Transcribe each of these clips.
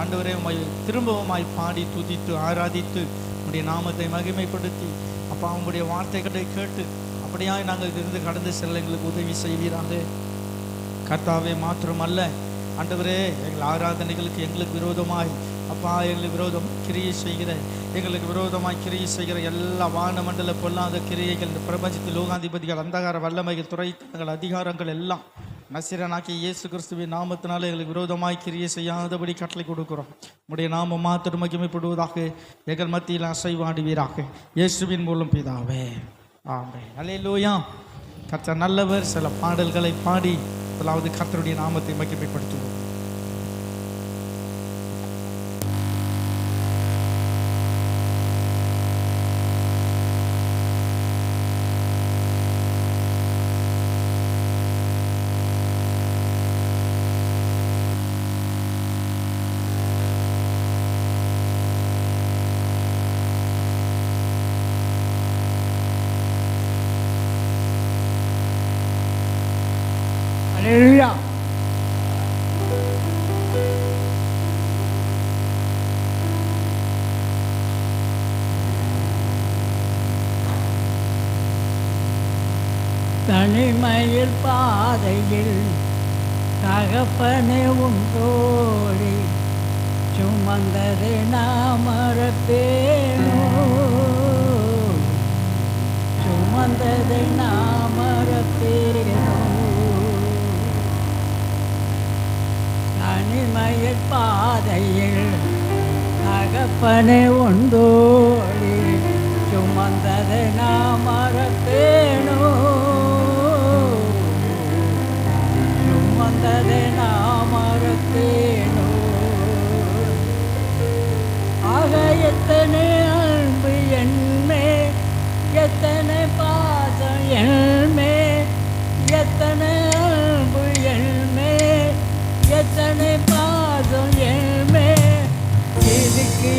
ஆண்டவரே உமை திரும்பவுமாய் பாடி துதித்து ஆராதித்து உடைய நாமத்தை மகிமைப்படுத்தி அப்பா உங்களுடைய வார்த்தைகளை கேட்டு அப்படியாய் நாங்கள் இருந்து கடந்து செல்ல எங்களுக்கு உதவி செய்வீராங்க கர்த்தாவே மாத்திரமல்ல. ஆண்டவரே எங்கள் ஆராதனைகளுக்கு எங்களுக்கு விரோதமாய் அப்பா எங்களுக்கு விரோதம் கிரியை செய்கிற எங்களுக்கு விரோதமாய் கிரியை செய்கிற எல்லா வானமண்டல பொல்லாத கிரியைகள் இந்த பிரபஞ்சத்தில் லோகாதிபதிகள் அந்தகார வல்லமைகள் துறை அதிகாரங்கள் எல்லாம் நசிரனாக்கி இயேசு கிறிஸ்துவின் நாமத்தினால எங்களுக்கு விரோதமாய் கிரியை செய்யாதபடி கட்டளை கொடுக்கிறோம். உடைய நாம மாத்திரம் மகிமைப்படுவதாக எங்கள் மத்தியில் அசைவாடுவீராக இயேசுவின் மூலம் பிதாவே. ஆமே அல்லேலூயா கர்த்தர் நல்லவர். சில பாடல்களை பாடி முதலாவது கர்த்தருடைய நாமத்தை மகிமைப்படுத்துவோம். தனிமையில் பாதையில் தகப்பனே உன் சுமந்ததை நாம் மறப்பேனோ சுமந்ததை நாம் மறப்பேனோ தனிமையில் பாதையில் தகப்பனே உண்டோடி சுமந்ததை நாம் சுமந்ததை நாம் மறப்பேனோ ஆக எத்தனை அன்பு என்மே எத்தனை பாசம் என்மே எத்தனை அன்பு என்மே எத்தனை பாசம் என்மே இதுக்கு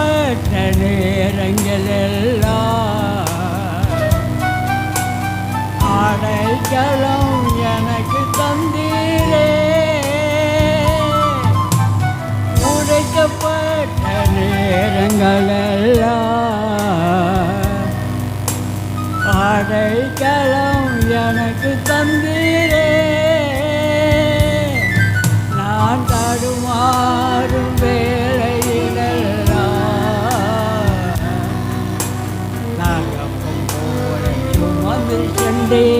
உடைக்கப்பட்ட நேரங்களெல்லாம் அடைக்கலம் எனக்கு தந்தீரே. உடைக்கப்பட்ட நேரங்களெல்லாம் எல்லாம் அடைக்கலம் எனக்கு தந்தீரே. day.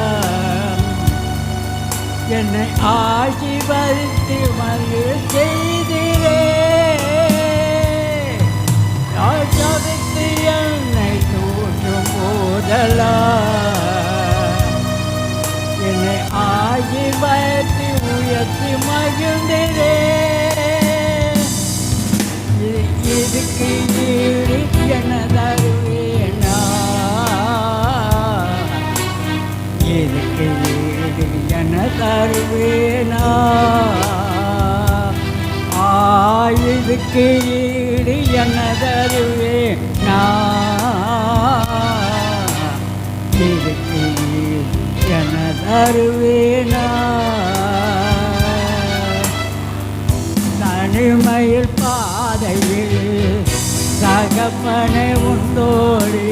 என்னை ஆசிர்வதித்து மகிழ் செய்திரே பழத்தவித்து என்னை தூற்றும் போதெல்லாம் என்னை ஆசிர்வதித்து உயர்த்தி மகிழ்ந்திரே இதுக்கு ஈடு தருவேனா? ஆ இதுக்கு ஈடு என்ன தருவேனா? இதுக்கு ஈடு தருவேனா? தனிமையில் பாதையில் தகப்பனை உண்டோடு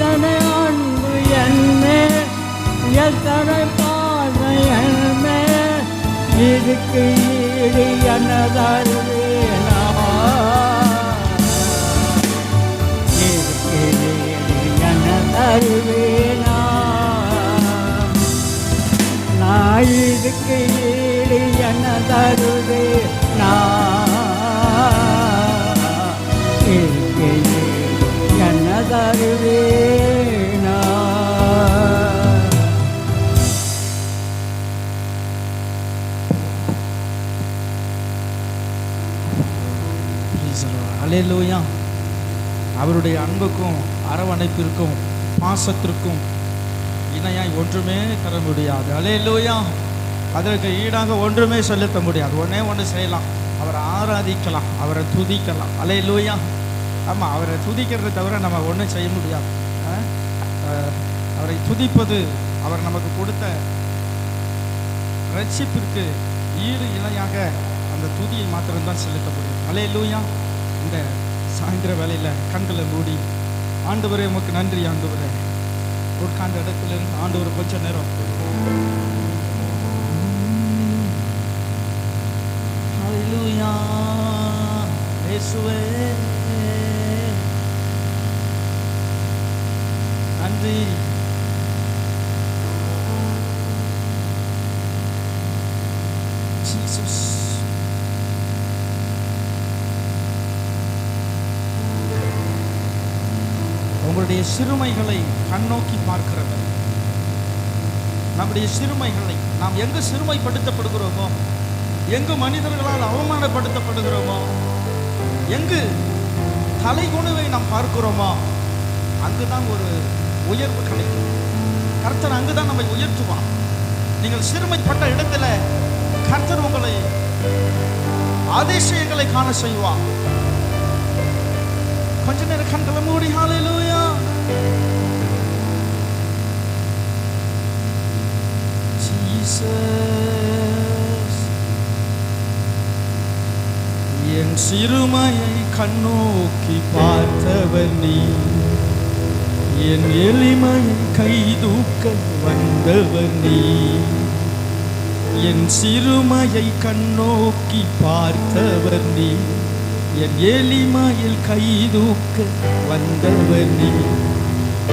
எத்தனை அன்பு என்ன எத்தனை பாதை என்மே இதுக்கு ஈடு என்ன இதுக்கு ஈடு என்ன தருவேனா. நான் இதுக்கு ஈடு என்ன அலேலூயா அவருடைய அன்புக்கும் அரவணைப்பிற்கும் பாசத்திற்கும் இணையாய் ஒன்றுமே தர முடியாது. அலேலூயா அதற்கு ஈடாக ஒன்றுமே செலுத்த முடியாது. ஒன்றே ஒன்று செய்யலாம். அவரை ஆராதிக்கலாம். அவரை துதிக்கலாம். அலேலூயா ஆமாம் அவரை துதிக்கிறதை தவிர நம்ம ஒன்றும் செய்ய முடியாது. அவரை துதிப்பது அவர் நமக்கு கொடுத்த ரட்சிப்பிற்கு ஈடு இணையாக அந்த துதியை மாத்திரம்தான் செலுத்த முடியும். அலேலூயா இந்த சாயந்தர வேலையில் கண்களை மூடி ஆண்டவரே உமக்கு நன்றி ஆண்டவரே. உட்கார்ந்த இடத்துல இருந்து ஆண்டவர் கொஞ்ச நேரம். நன்றி ஜீசஸ் உங்களுடைய சிறுமைகளை கண்ணோக்கி பார்க்கிறவர். நம்முடைய சிறுமைகளை நாம் எங்கு சிறுமைப்படுத்தப்படுகிறோமோ எங்கு மனிதர்களால் அவமானப்படுத்தப்படுகிறோமோ எங்கு தலைகுணுவை நாம் பார்க்கிறோமோ அங்குதான் ஒரு உயர்வு கிடைக்கும். கர்த்தர் அங்குதான் நம்மை உயர்த்துவான் நீங்கள் சிறுமைப்பட்ட இடத்துல கர்த்தர் உங்களை அதிசயங்களை காண செய்வான் கொஞ்ச நேரம் கண்களை மூடி ஹalleluya என் சிறுமையை கண்ணோக்கி பார்த்தவர் நீ என் எளிமையை கைதூக்க வந்தவர் நீ என் சிறுமையை கண்ணோக்கி பார்த்தவர் நீ என் எளிமையில் கைதூக்க வந்தவர் நீ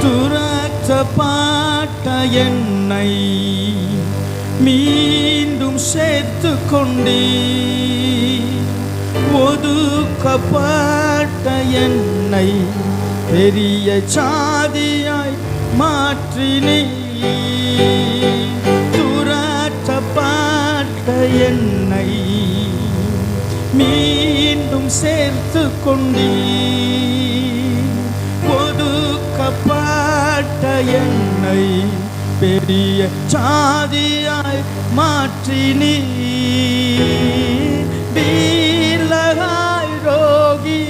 துரத்தப்பட்ட என்னை மீண்டும் சேர்த்து கொண்டே ஒதுக்கப்பட்ட என்னை பெரிய சாதியாய் மாற்றினே துரத்தப்பட்ட என்னை மீண்டும் சேர்த்து கொண்டே என்னை பெரிய சாதியாய் மாற்றினீ வீலகாய் ரோகி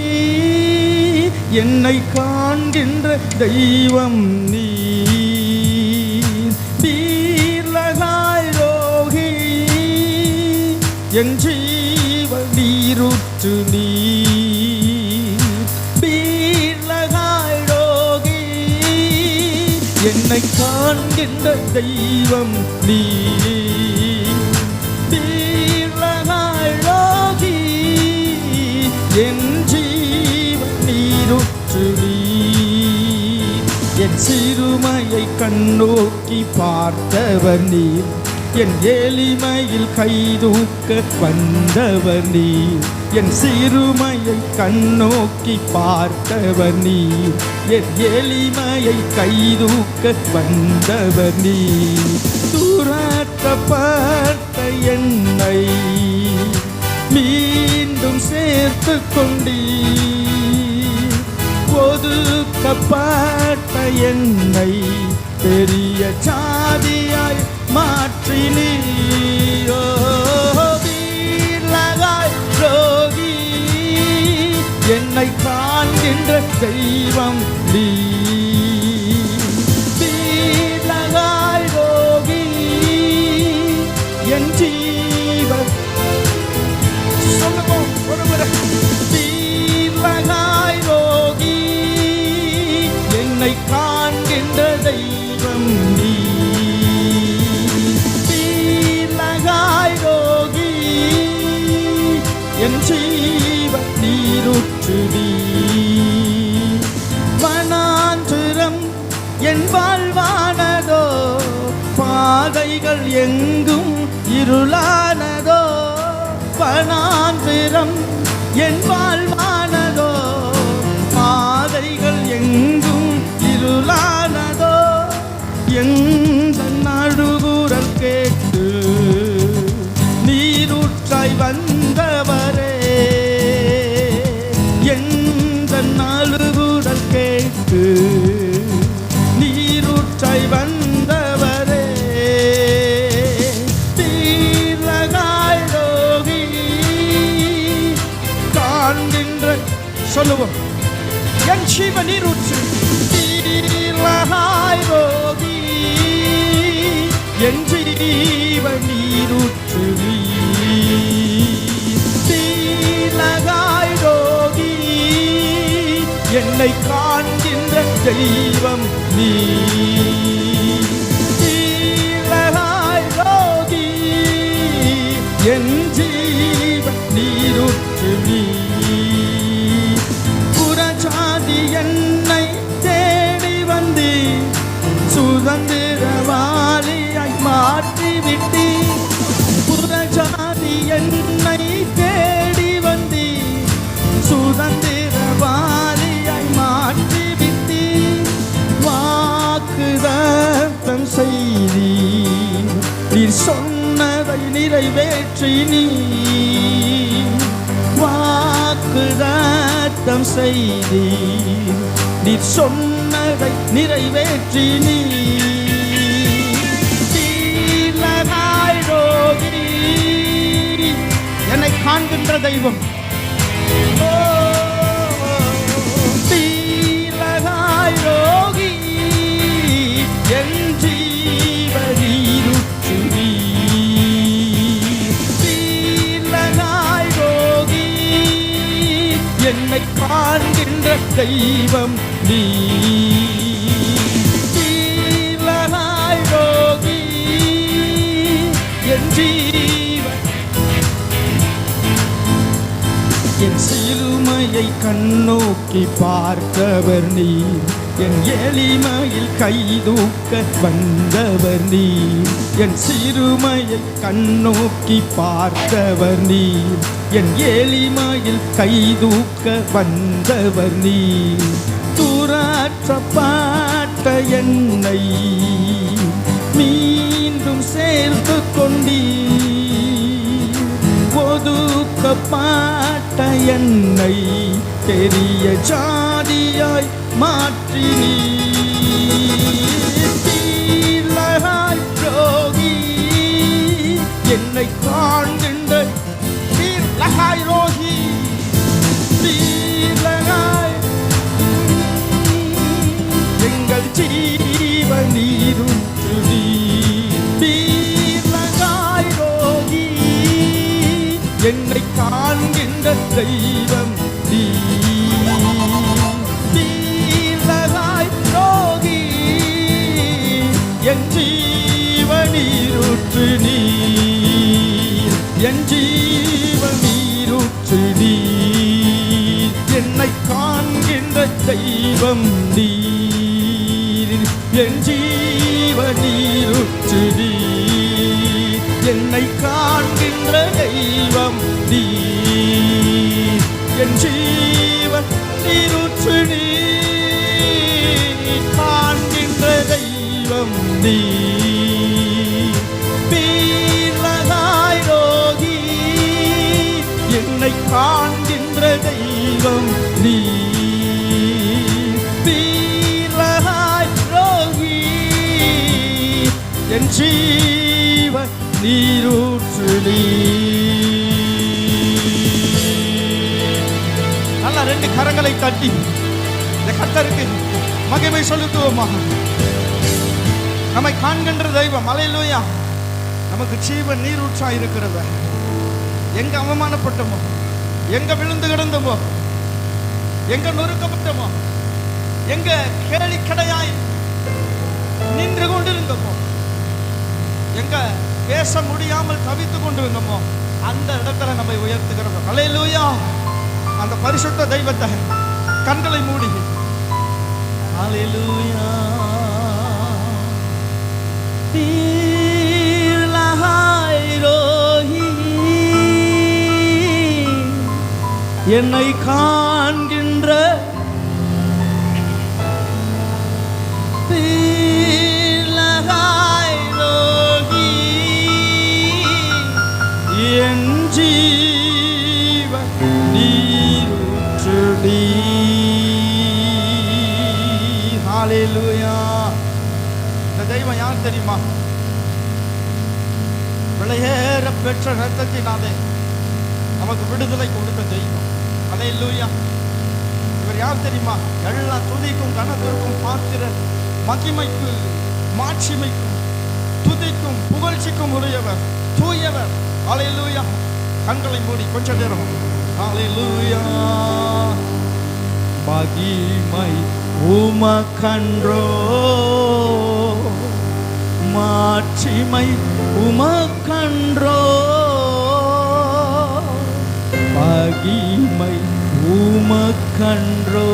என்னை காண்கின்ற தெய்வம் நீ வீலகாய் ரோகி என் ஜீவ நீருற்று நீ என்னை காண்கின்ற தெய்வம் நீ. வீலகாய் என் ஜீவ நீருற்று நீ. என் சிறுமையை கண்ணோக்கி பார்த்தவர் நீர். என் எளிமையில் கைதூக்க வந்தவர் நீர். என் சிறுமையை கண்ணோக்கி பார்த்தவர் நீர். எளிமையை கைதூக்க வந்தவர் நீ நீர் பார்த்த என்னை மீண்டும் சேர்த்து கொண்டீர். ஒதுக்கப்பட்ட என்னை பெரிய சாதியாய் மாற்றினீயோ காண்கின்ற தெய்வம் நீ. எங்கும் இருளானதோ பணாந்திரம் என் வாழ்வானதோ பாதைகள் எங்கும் இருளானதோ எந்த நடுகுரல் கேட்டு நீரூற்றாய் வந்து காண்கின்ற தெய்வம் நீ. தீலகாய் ரோகி என் சொன்னதை நிறைவேற்றி நீ. வாக்குதத்தம் செய்தி நீ சொன்னதை நிறைவேற்றி நீ. என்னை காண்கின்ற தெய்வம். ஓ, என்னை காண்கின்ற தெய்வம் நீ. தீலகாய் ரோகி என் ஜீவன். என் சிலுமையை கண்ணோக்கி பார்த்தவர் நீ என் எளிமையில் கைதூக்க வந்தவர் நீ என் சிறுமையை கண்ணோக்கி பார்த்தவர் நீ என் எளிமையில் கைதூக்க வந்தவர் நீ துராற்றப்பட்ட என்னை மீண்டும் சேர்த்து கொண்டீ ஒதுக்க பாட்ட என்னை பெரிய ஜாதியாய் மாற்றி நீ தீலகாய் ரோகி என்னை காண்கின்ற என்னை காண்கின்ற தெய்வம் நீ. நீலகாய் ரோகி என் ஜீவ நீருற்று நீ என் ஜீவ தெய்வம் நீர் என் ஜீவ நீருற்று நீர். என்னை காண்கின்ற தெய்வம் நீர். என் ஜீவ நீருற்று நீர். காண்கின்ற தெய்வம் நீர். காண்கின்ற தெய்வம் நீ என் ஜீவ நீரூற்று நல்லா ரெண்டு கரங்களை தட்டி. இந்த கத்தருக்கு மகிமை செலுத்துவோமா நம்மை காண்கின்ற தெய்வம் அலையிலோயா. நமக்கு ஜீவ நீரூற்றா இருக்கிறத எங்க அவமானப்பட்டோமோ எங்க விழுந்து கிடந்தோமோ எங்க நொறுக்கப்பட்டோமோ எங்க கேலி கடையாய் நின்று கொண்டிருந்தோமோ எங்க பேச முடியாமல் தவித்து கொண்டு இருந்தோமோ அந்த இடத்துல நம்மை உயர்த்துகிறோம் அலையிலூயா அந்த பரிசுத்த தெய்வத்தை கண்களை மூடி. அலையிலூயா தீர்லகாய் ரோஹி என்னை காண்கின்ற தெரியுமா? விலையேற பெற்ற ரத்தத்தினாலே நமக்கு விடுதலை கொடுத்த தெய்வம் ஹalleluya இவர் யார் தெரியுமா? எல்லா துதிக்கும் கனத்திற்கும் பார்க்கிற மகிமைக்கு மாட்சிமைக்கும் துதிக்கும் புகழ்ச்சிக்கும் உரியவர் தூயவர். அலை லூயா கண்களை மூடி கொஞ்ச நேரம். ஹalleluya மகிமை உமக்கன்றோ. மாட்சிமை உமக்கன்றோ? பகிமை உமக்கன்றோ?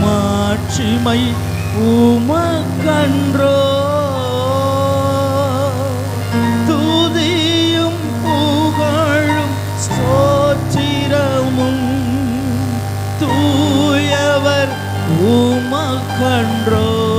மாட்சிமை உமக்கன்றோ? துதியும் புகழும் சோச்சிரமும் தூயவர் உமக்கன்றோ?